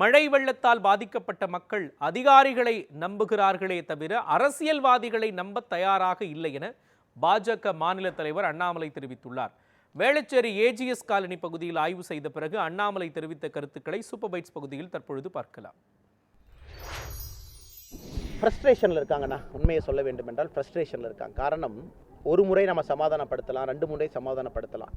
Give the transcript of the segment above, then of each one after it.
மழை வெள்ளத்தால் பாதிக்கப்பட்ட மக்கள் அதிகாரிகளை நம்புகிறார்களே தவிர அரசியல்வாதிகளை நம்ப தயாராக இல்லை என பாஜக மாநில தலைவர் அண்ணாமலை தெரிவித்துள்ளார். வேளச்சேரி ஏஜிஎஸ் காலனி பகுதியில் ஆய்வு செய்த பிறகு அண்ணாமலை தெரிவித்த கருத்துக்களை சூப்பர் பைட்ஸ் பகுதியில் தற்பொழுது பார்க்கலாம். ஃப்ரஸ்ட்ரேஷனில் இருக்காங்கண்ணா. உண்மையை சொல்ல வேண்டும் என்றால் ஃப்ரஸ்ட்ரேஷனில் இருக்காங்க. காரணம் ஒரு முறை நம்ம சமாதானப்படுத்தலாம் ரெண்டு முறை சமாதானப்படுத்தலாம்.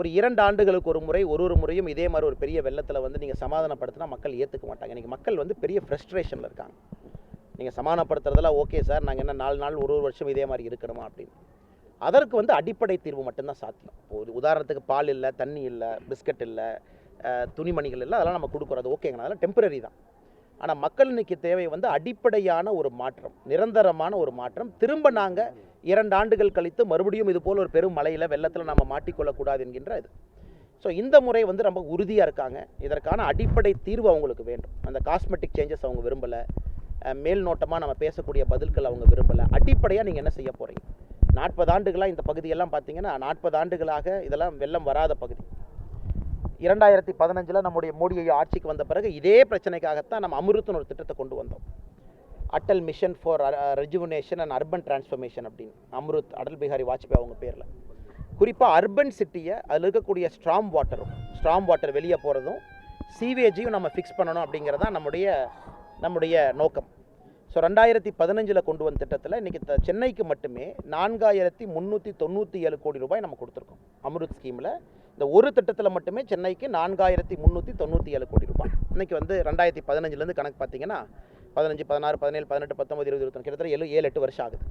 ஒரு இரண்டு ஆண்டுகளுக்கு ஒரு முறை ஒரு ஒரு முறையும் இதே மாதிரி ஒரு பெரிய வெள்ளத்தில் வந்து நீங்கள் சமாதானப்படுத்தினா மக்கள் ஏற்றுக்க மாட்டாங்க. இன்றைக்கி மக்கள் வந்து பெரிய ஃப்ரஸ்ட்ரேஷனில் இருக்காங்க. நீங்கள் சமாதானப்படுத்துறதெல்லாம் ஓகே சார் நாங்கள் என்ன நாலு நாள் ஒரு ஒரு வருஷம் இதே மாதிரி இருக்கணுமா அப்படின்னு. அதற்கு வந்து அடிப்படை தீர்வு மட்டும்தான் சாத்தியம். ஒரு உதாரணத்துக்கு பால் இல்லை தண்ணி இல்லை பிஸ்கட் இல்லை துணிமணிகள் இல்லை அதெல்லாம் நம்ம கொடுக்குறது ஓகேங்க அதெல்லாம் டெம்பரரி தான். ஆனால் மக்கள் இன்னைக்கு தேவை வந்து அடிப்படையான ஒரு மாற்றம் நிரந்தரமான ஒரு மாற்றம். திரும்ப நாங்கள் இரண்டு ஆண்டுகள் கழித்து மறுபடியும் இது போல் ஒரு பெரும் மலையில் வெள்ளத்தில் நம்ம மாட்டிக்கொள்ளக்கூடாது என்கின்ற இது. ஸோ இந்த முறை வந்து ரொம்ப உறுதியாக இருக்காங்க. இதற்கான அடிப்படை தீர்வு அவங்களுக்கு வேண்டும். அந்த காஸ்மெட்டிக் சேஞ்சஸ் அவங்க விரும்பலை. மேல் நோட்டமாக நம்ம பேசக்கூடிய பதில்கள் அவங்க விரும்பலை. அடிப்படையாக நீங்கள் என்ன செய்ய போகிறீங்க நாற்பது ஆண்டுகளாக இந்த பகுதியெல்லாம் பார்த்தீங்கன்னா நாற்பது ஆண்டுகளாக இதெல்லாம் வெள்ளம் வராத பகுதி. இரண்டாயிரத்தி பதினஞ்சில் நம்முடைய மோடி ஆட்சிக்கு வந்த பிறகு இதே பிரச்சனைக்காகத்தான் நம்ம அமிர்தன் ஒரு திட்டத்தை கொண்டு வந்தோம். Atal mission for rejuvenation and urban transformation அப்படின்னு. அம்ருத் அடல் பிஹாரி வாஜ்பாய் அவங்க பேரில். குறிப்பாக அர்பன் சிட்டியை அதில் இருக்கக்கூடிய ஸ்ட்ராங் வாட்டரும் ஸ்ட்ராங் வாட்டர் வெளியே போகிறதும் சீவேஜையும் நம்ம ஃபிக்ஸ் பண்ணணும் அப்படிங்கிறது தான் நம்முடைய நம்முடைய நோக்கம். ஸோ ரெண்டாயிரத்தி பதினஞ்சில் கொண்டு வந்த திட்டத்தில் இன்றைக்கி சென்னைக்கு மட்டுமே நான்காயிரத்தி முந்நூற்றி தொண்ணூற்றி ஏழு கோடி ரூபாய் நம்ம கொடுத்துருக்கோம். அமிர்த் ஸ்கீமில் இந்த ஒரு திட்டத்தில் மட்டுமே சென்னைக்கு நான்காயிரத்தி முந்நூற்றி தொண்ணூற்றி ஏழு கோடி ரூபாய். இன்றைக்கி வந்து ரெண்டாயிரத்தி பதினஞ்சுலேருந்து கணக்கு பார்த்தீங்கன்னா பதினஞ்சு பதினாறு பதினேழு பதினெட்டு பத்தொம்பது இருபது இருபத்தொன்று கிட்டத்தட்ட ஏழு ஏழு எட்டு வருஷம் ஆகுது.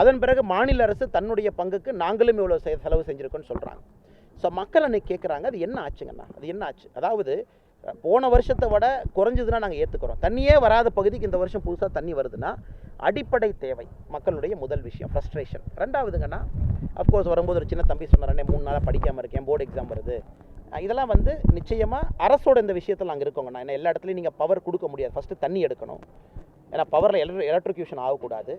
அதன் பிறகு மாநில அரசு தன்னுடைய பங்குக்கு நாங்களும் இவ்வளோ செலவு செஞ்சுருக்கோன்னு சொல்கிறாங்க ஸோ மக்கள் அன்னைக்கு கேட்குறாங்க அது என்ன ஆச்சுங்கண்ணா அது என்ன ஆச்சு? அதாவது போன வருஷத்தை விட குறைஞ்சதுன்னா நாங்கள் ஏற்றுக்கிறோம் தண்ணியே வராத பகுதிக்கு இந்த வருஷம் புதுசாக தண்ணி வருதுன்னா அடிப்படை தேவை மக்களுடைய முதல் விஷயம் ஃப்ரஸ்ட்ரேஷன் ரெண்டாவதுங்கன்னா அஃப்கோர்ஸ் வரும்போது ஒரு சின்ன தம்பி சொன்னாரே மூணு நாளாக படிக்காமல் இருக்கேன் போர்டு எக்ஸாம் வருது. இதெல்லாம் வந்து நிச்சயமாக அரசோட இந்த விஷயத்தில் நாங்கள் இருக்கோங்கண்ணா ஏன்னா எல்லா இடத்துலையும் நீங்கள் பவர் கொடுக்க முடியாது. ஃபஸ்ட்டு தண்ணி எடுக்கணும். ஏன்னா பவரில் எலக்ட்ரி எலக்ட்ரிக்யூஷன் ஆகக்கூடாது.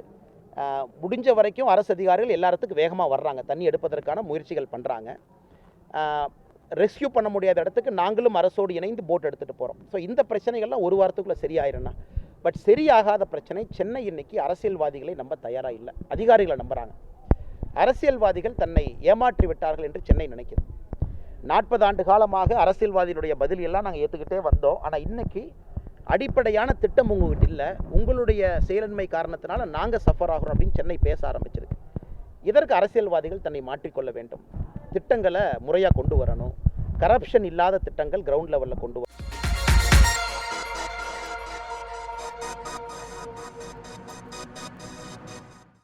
முடிஞ்ச வரைக்கும் அரசு அதிகாரிகள் எல்லா இடத்துக்கும் வேகமாக வர்றாங்க. தண்ணி எடுப்பதற்கான முயற்சிகள் பண்ணுறாங்க ரெஸ்கியூ பண்ண முடியாத இடத்துக்கு நாங்களும் அரசோடு இணைந்து போட் எடுத்துகிட்டு போகிறோம் ஸோ இந்த பிரச்சனைகள்லாம் ஒரு வாரத்துக்குள்ளே சரியாயிரும்ண்ணா பட் சரியாகாத பிரச்சனை சென்னை இன்னைக்கு அரசியல்வாதிகளை நம்ப தயாராக இல்லை. அதிகாரிகளை நம்புகிறாங்க அரசியல்வாதிகள் தன்னை ஏமாற்றி விட்டார்கள் என்று சென்னை நினைக்கிறது நாற்பது ஆண்டு காலமாக அரசியல்வாதியினுடைய பதில் நாங்கள் ஏற்றுக்கிட்டே வந்தோம். ஆனால் இன்றைக்கி அடிப்படையான திட்டம் உங்ககிட்ட இல்லை. உங்களுடைய செயலின்மை காரணத்தினால நாங்கள் சஃபர் ஆகிறோம் அப்படின்னு சென்னை பேச ஆரம்பிச்சிருக்கு. இதற்கு அரசியல்வாதிகள் தன்னை மாற்றிக்கொள்ள வேண்டும். திட்டங்களை முறையாக கொண்டு வரணும். கரப்ஷன் இல்லாத திட்டங்கள் கிரவுண்ட் லெவலில் கொண்டு வரணும்